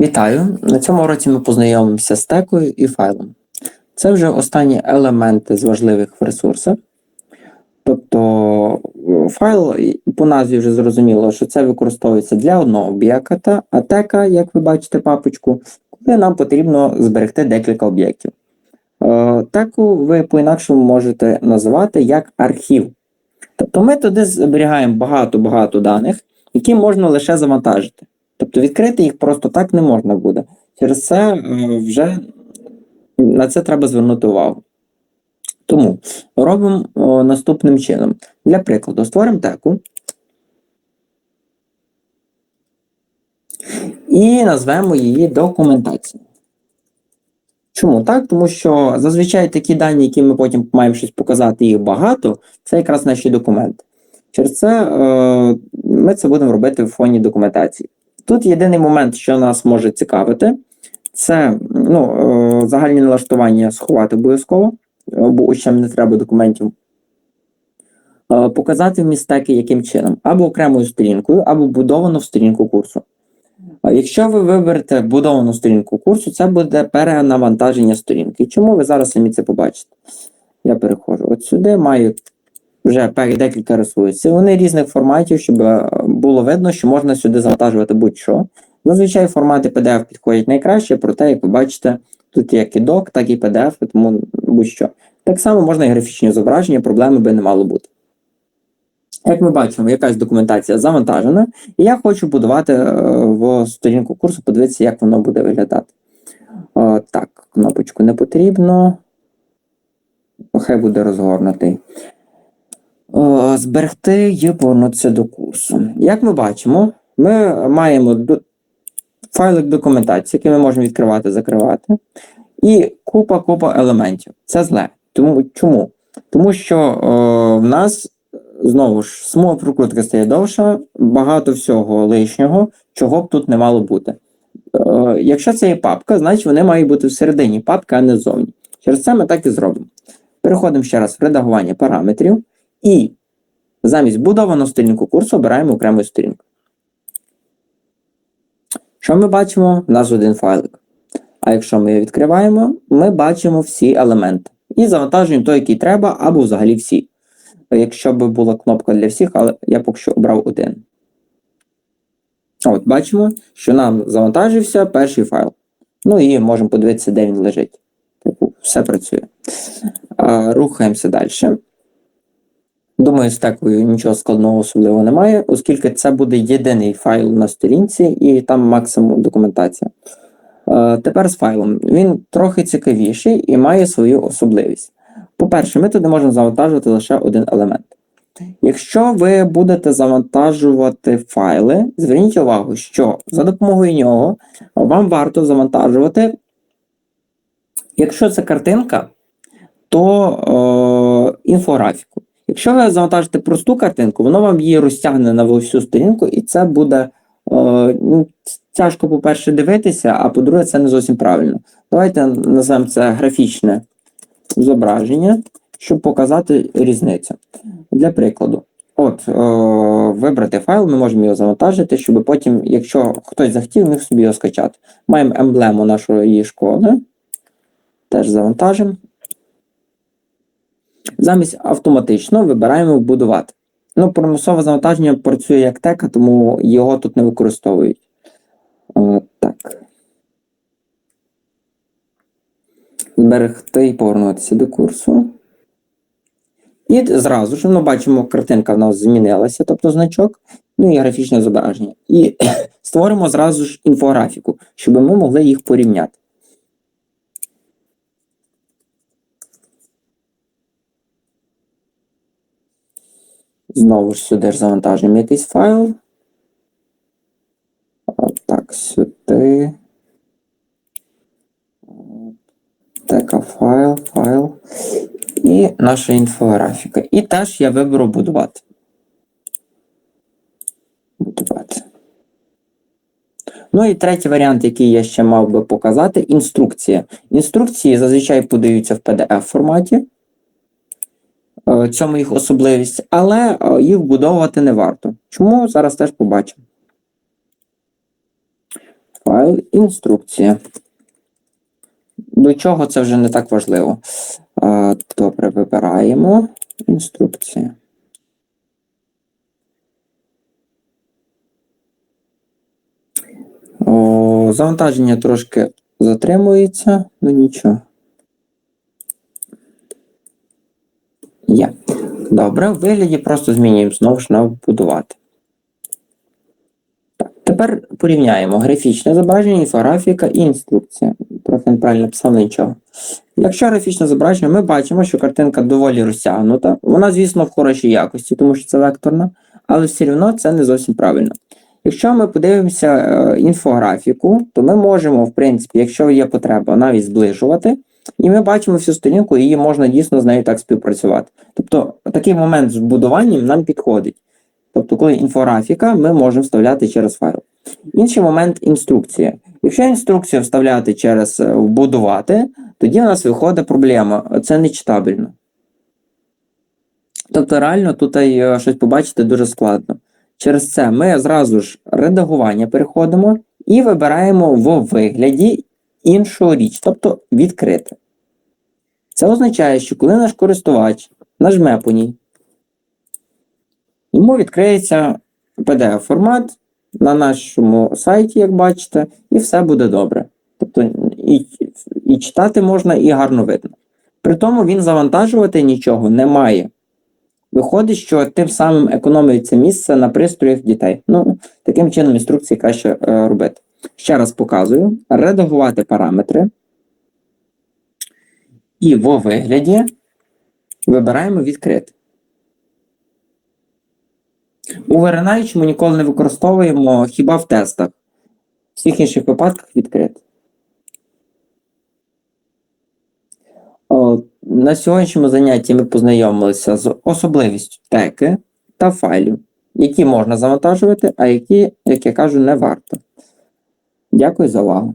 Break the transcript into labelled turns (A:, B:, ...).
A: Вітаю! На цьому уроці ми познайомимося з текою і файлом. Це вже останні елементи з важливих в ресурсах. Тобто е, файл по назві вже зрозуміло, що це використовується для одного об'єкта, а тека, як ви бачите, папочку, коли нам потрібно зберегти декілька об'єктів. Е, Теку ви по-інакшому можете називати як архів. Тобто ми туди зберігаємо багато-багато даних, які можна лише завантажити. Тобто відкрити їх просто так не можна буде. Через це е, вже на це треба звернути увагу. Тому робимо о, наступним чином. Для прикладу, створимо теку і назвемо її документація. Чому так? Тому що зазвичай такі дані, які ми потім маємо щось показати, їх багато, це якраз наші документи. Через це е, ми це будемо робити в фоні документації. Тут єдиний момент, що нас може цікавити, це ну, е, загальні налаштування сховати обов'язково, е, бо учням не треба документів. Е, Показати вмістеки яким чином, або окремою сторінкою, або будовано в сторінку курсу. Якщо ви виберете будовану сторінку курсу, це буде перенавантаження сторінки. Чому ви зараз самі це побачите? Я переходжу от сюди, маю вже декілька ресурсів. Вони різних форматів, щоб е, було видно, що можна сюди завантажувати будь-що. Зазвичай формати PDF підходять найкраще, проте, як ви бачите, тут як і док, так і PDF, тому будь-що. Так само можна і графічні зображення, проблеми би не мало бути. Як ми бачимо, якась документація завантажена, і я хочу будувати е, в сторінку курсу, подивитися, як воно буде виглядати. О, так, кнопочку не потрібно. Хай буде розгорнутий. О, зберегти і повернутися до курсу. Як ми бачимо, ми маємо файлик документації, який ми можемо відкривати, закривати, і купа-купа елементів. Це зле. Тому, чому? Тому що о, в нас знову ж смуга прокрутки стає довша, багато всього лишнього, чого б тут не мало бути. Е, якщо це є папка, значить вони мають бути всередині папки, а не ззовні. Через це ми так і зробимо. Переходимо ще раз в редагування параметрів і замість будовану сторінку курсу обираємо окрему сторінку. Що ми бачимо? У нас один файлик. А якщо ми його відкриваємо, ми бачимо всі елементи. І завантажуємо той, який треба, або взагалі всі. Якщо б була кнопка для всіх, але я поки що обрав один. От, бачимо, що нам завантажився перший файл. Ну і можемо подивитися, де він лежить. Типу, все працює. Рухаємося далі. Думаю, з текою нічого складного особливого немає, оскільки це буде єдиний файл на сторінці, і там максимум документація. Е, Тепер з файлом. Він трохи цікавіший і має свою особливість. По-перше, ми туди можемо завантажувати лише один елемент. Якщо ви будете завантажувати файли, зверніть увагу, що за допомогою нього вам варто завантажувати. Якщо це картинка, то е, інфографіку. Якщо ви завантажите просту картинку, воно вам її розтягне на всю сторінку, і це буде е, ну, тяжко, по-перше, дивитися, а по-друге, це не зовсім правильно. Давайте назвемо це графічне зображення, щоб показати різницю. Для прикладу, от е, вибрати файл, ми можемо його завантажити, щоб потім, якщо хтось захотів, міг собі його скачати. Маємо емблему нашої школи. Теж завантажимо. Замість автоматично вибираємо вбудувати. Ну, примусове завантаження працює як тека, тому його тут не використовують. О, так. Зберегти і повернутися до курсу. І зразу ж ми бачимо, картинка в нас змінилася, тобто значок, ну і графічне зображення. І створимо зразу ж інфографіку, щоб ми могли їх порівняти. Знову ж сюди ж завантажуємо якийсь файл. От Так, сюди. Тека файл, файл. І наша інфографіка. І теж я виберу будувати. Будувати. Ну і третій варіант, який я ще мав би показати, інструкція. Інструкції зазвичай подаються в PDF форматі. Е, Цьому їх особливість, але е, їх вбудовувати не варто. Чому зараз теж побачимо. Файл інструкція. До чого це вже не так важливо. Добре, вибираємо інструкція. Завантаження трошки затримується, ну нічого. Є. Добре, в вигляді просто змінюємо знову ж на вбудувати. Так, тепер порівняємо графічне зображення, інфографіка і інструкція. Трохи неправильно написав нічого. Якщо графічне зображення, ми бачимо, що картинка доволі розтягнута. Вона, звісно, в хорошій якості, тому що це векторна, але все одно це не зовсім правильно. Якщо ми подивимося е, інфографіку, то ми можемо, в принципі, якщо є потреба, навіть зближувати, і ми бачимо всю сторінку, і можна дійсно з нею так співпрацювати. Тобто такий момент з вбудуванням нам підходить. Тобто, коли інфографіка, ми можемо вставляти через файл. Інший момент інструкція. Якщо інструкцію вставляти через е, вбудувати, тоді у нас виходить проблема. Це не читабельно. Тобто, реально тут е, щось побачити дуже складно. Через це ми зразу ж редагування переходимо і вибираємо в вигляді іншу річ, тобто відкрити. Це означає, що коли наш користувач нажме по ній, йому відкриється PDF-формат на нашому сайті, як бачите, і все буде добре. Тобто і, і читати можна, і гарно видно. При тому він завантажувати нічого не має. Виходить, що тим самим економується місце на пристроях дітей. Ну, таким чином інструкції краще е, робити. Ще раз показую: редагувати параметри. І в вигляді вибираємо відкрити. У виринаючому ніколи не використовуємо хіба в тестах. В всіх інших випадках відкрити. На сьогоднішньому занятті ми познайомилися з особливістю теки та файлів, які можна завантажувати, а які, як я кажу, не варто. Дякую за увагу.